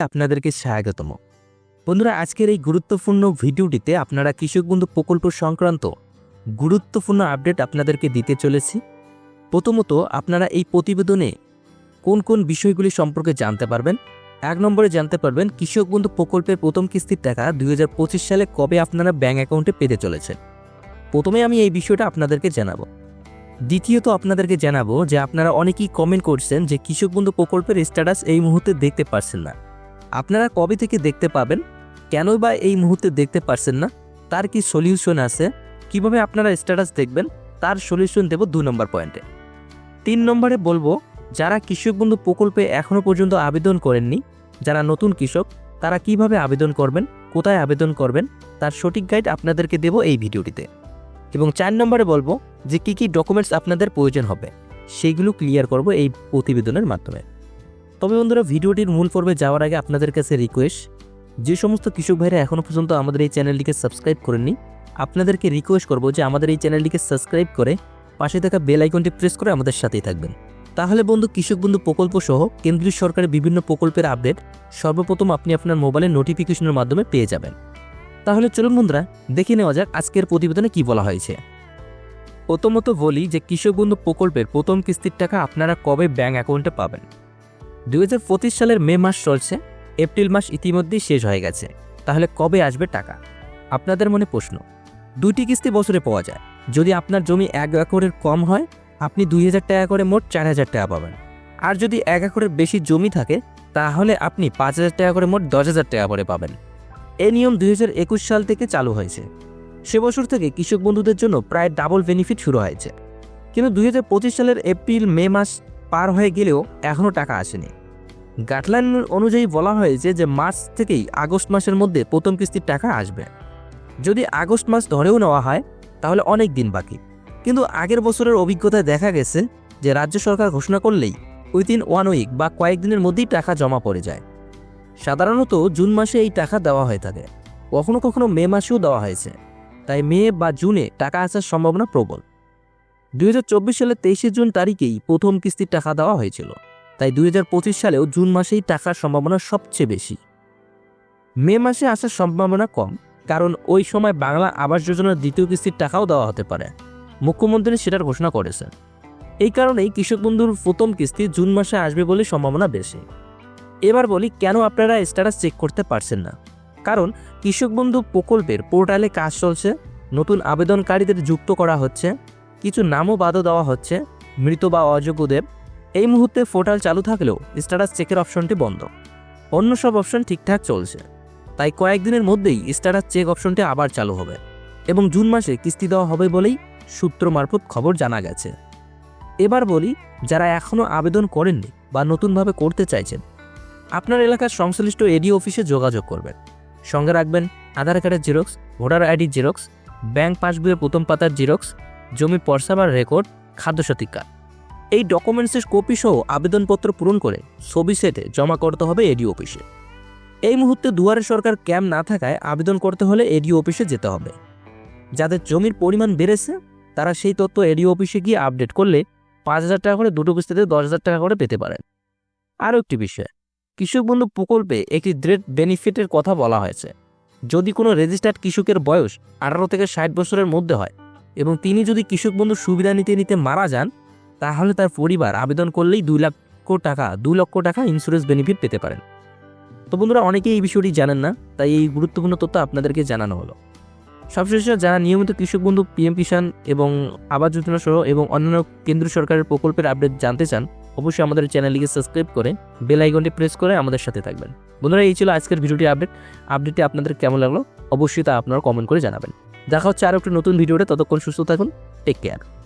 আপনাদেরকে স্বাগতম। বন্ধুরা, আজকের এই গুরুত্বপূর্ণ ভিডিওটিতে আপনারা কৃষক বন্ধু প্রকল্প সংক্রান্ত গুরুত্বপূর্ণ আপডেট আপনাদেরকে দিতে চলেছি। প্রথমত, আপনারা এই প্রতিবেদনে কোন কোন বিষয়গুলি সম্পর্কে জানতে পারবেন? এক নম্বরে জানতে পারবেন, কৃষক বন্ধু প্রকল্পের প্রথম কিস্তির টাকা দুই হাজার পঁচিশ সালে কবে আপনারা ব্যাঙ্ক অ্যাকাউন্টে পেতে চলেছেন? প্রথমে আমি এই বিষয়টা আপনাদেরকে জানাব। দ্বিতীয়ত, আপনাদেরকে জানাব যে আপনারা অনেকেই কমেন্ট করছেন যে কৃষক বন্ধু প্রকল্পের স্ট্যাটাস এই মুহূর্তে দেখতে পারছেন না। আপনারা কবে থেকে দেখতে পাবেন? কেন বা এই মুহূর্তে দেখতে পারছেন না? তার কি সলিউশন আছে? কীভাবে আপনারা স্ট্যাটাস দেখবেন? তার সলিউশন দেব দু নম্বর পয়েন্টে তিন নম্বরে বলব, যারা কৃষক বন্ধু প্রকল্পে এখনও পর্যন্ত আবেদন করেননি, যারা নতুন কৃষক, তারা কীভাবে আবেদন করবেন? কোথায় আবেদন করবেন? তার সঠিক গাইড আপনাদেরকে দেব এই ভিডিওটিতে। এবং চার নম্বরে বলব, যে কী কী ডকুমেন্টস আপনাদের প্রয়োজন হবে সেইগুলো ক্লিয়ার করব এই প্রতিবেদনের মাধ্যমে। তবে বন্ধুরা, ভিডিওটির মূল পর্বে যাওয়ার আগে আপনাদের কাছে রিকোয়েস্ট যে সমস্ত কৃষক ভাইরা এখনও পর্যন্ত আমাদের এই চ্যানেলটিকে সাবস্ক্রাইব করেননি, আপনাদেরকে রিকোয়েস্ট করব যে আমাদের এই চ্যানেলটিকে সাবস্ক্রাইব করে পাশে থাকা বেল আইকনটি প্রেস করে আমাদের সাথেই থাকবেন। তাহলে বন্ধু, কৃষক বন্ধু প্রকল্প সহ কেন্দ্রীয় সরকারের বিভিন্ন প্রকল্পের আপডেট সর্বপ্রথম আপনি আপনার মোবাইলের নোটিফিকেশনের মাধ্যমে পেয়ে যাবেন। তাহলে চলুন বন্ধুরা, দেখে নেওয়া যাক আজকের প্রতিবেদনে কি বলা হয়েছে। প্রথমত বলি যে কৃষক বন্ধু প্রকল্পের প্রথম কিস্তির টাকা আপনারা কবে ব্যাঙ্ক অ্যাকাউন্টে পাবেন। দুই হাজার পঁচিশ সালের মে মাস চলছে, এপ্রিল মাস ইতিমধ্যেই শেষ হয়ে গেছে। তাহলে কবে আসবে টাকা? আপনাদের মনে প্রশ্ন। দুইটি কিস্তি বছরে পাওয়া যায়। যদি আপনার জমি এক একরের কম হয়, আপনি দুই হাজার টাকা করে মোট চার হাজার টাকা পাবেন। আর যদি এক একরের বেশি জমি থাকে, তাহলে আপনি পাঁচ হাজার টাকা করে মোট দশ হাজার টাকা করে পাবেন। এ নিয়ম দুই হাজার একুশ সাল থেকে চালু হয়েছে। সে বছর থেকে কৃষক বন্ধুদের জন্য প্রায় ডাবল বেনিফিট শুরু হয়েছে। কিন্তু দুই হাজার পঁচিশ সালের এপ্রিল, মে মাস পার হয়ে গেলেও এখনও টাকা আসেনি। গাইডলাইন অনুযায়ী বলা হয়েছে যে মার্চ থেকেই আগস্ট মাসের মধ্যে প্রথম কিস্তির টাকা আসবে। যদি আগস্ট মাস ধরেও নেওয়া হয়, তাহলে অনেক দিন বাকি। কিন্তু আগের বছরের অভিজ্ঞতায় দেখা গেছে যে, রাজ্য সরকার ঘোষণা করলেই উইদিন ওয়ান উইক বা কয়েকদিনের মধ্যেই টাকা জমা পড়ে যায়। সাধারণত জুন মাসে এই টাকা দেওয়া হয়ে থাকে। কখনো কখনো মে মাসেও দেওয়া হয়েছে। তাই মে বা জুনে টাকা আসার সম্ভাবনা প্রবল। দুই সালের তেইশে জুন তারিখেই প্রথম কিস্তির টাকা দেওয়া হয়েছিল। তাই দু হাজার পঁচিশ সালেও জুন মাসেই টাকার সম্ভাবনা সবচেয়ে বেশি। মে মাসে আসার সম্ভাবনা কম, কারণ ওই সময় বাংলা আবাস যোজনার দ্বিতীয় কিস্তির টাকাও দেওয়া হতে পারে। মুখ্যমন্ত্রী সেটার ঘোষণা করেছেন। এই কারণেই কৃষক বন্ধুর প্রথম কিস্তি জুন মাসে আসবে বলে সম্ভাবনা বেশি। এবার বলি, কেন আপনারা স্ট্যাটাস চেক করতে পারছেন না? কারণ কৃষক বন্ধু প্রকল্পের পোর্টালে কাজ চলছে, নতুন আবেদনকারীদের যুক্ত করা হচ্ছে কিছু নামও বাদও দেওয়া হচ্ছে। মৃত বা অযোগ্যদের এই মুহূর্তে পোর্টাল চালু থাকলেও স্ট্যাটাস চেকের অপশনটি বন্ধ। অন্য সব অপশন ঠিকঠাক চলছে। তাই কয়েকদিনের মধ্যেই স্ট্যাটাস চেক অপশনটি আবার চালু হবে এবং জুন মাসে কিস্তি দেওয়া হবে বলেই সূত্র মারফত খবর জানা গেছে। এবার বলি, যারা এখনও আবেদন করেননি বা নতুনভাবে করতে চাইছেন, আপনার এলাকার সংশ্লিষ্ট এডি অফিসে যোগাযোগ করবেন। সঙ্গে রাখবেন আধার কার্ডের জেরক্স, ভোটার আইডির জেরক্স, ব্যাংক পাসবইয়ের প্রথম পাতার জেরক্স জমির পর্সাবার রেকর্ড খাদ্যসাথী কার্ড এই ডকুমেন্টসের কপি সহ আবেদনপত্র পূরণ করে ছবি সেটে জমা করতে হবে এডি অফিসে। এই মুহূর্তে দুয়ারে সরকার ক্যাম্প না থাকায় আবেদন করতে হলে এডি অফিসে যেতে হবে। যাদের জমির পরিমাণ বেড়েছে, তারা সেই তথ্য এডি অফিসে গিয়ে আপডেট করলে পাঁচ হাজার টাকা করে দুটো কিস্তিতে দশ হাজার টাকা করে পেতে পারেন। আরও একটি বিষয়, কৃষক বন্ধু প্রকল্পে একটি গ্রেট বেনিফিটের কথা বলা হয়েছে। যদি কোনো রেজিস্টার্ড কৃষকের বয়স আঠারো থেকে ষাট বছরের মধ্যে হয় এবং তিনি যদি কৃষক বন্ধুর সুবিধা নিতে নিতে মারা যান, তাহলে তার পরিবার আবেদন করলেই দুই লক্ষ টাকা দু লক্ষ টাকা ইন্স্যুরেন্স বেনিফিট পেতে পারেন। তো বন্ধুরা, অনেকেই এই বিষয়টি জানেন না, তাই এই গুরুত্বপূর্ণ তথ্য আপনাদেরকে জানানো হলো। সবশেষে যারা নিয়মিত কৃষক বন্ধু পিএম কিষাণ এবং আবাস যোজনা সহ এবং অন্যান্য কেন্দ্র সরকারের প্রকল্পের আপডেট জানতে চান, অবশ্যই আমাদের চ্যানেলটিকে সাবস্ক্রাইব করে বেল আইকনটি প্রেস করে আমাদের সাথে থাকবেন। বন্ধুরা, এই ছিল আজকের ভিডিওটি আপডেট আপডেটটি আপনাদের কেমন লাগল? অবশ্যই তা আপনারা কমেন্ট করে জানাবেন। দেখা হচ্ছে আরও একটি নতুন ভিডিওতে ততক্ষণ সুস্থ থাকুন টেক কেয়ার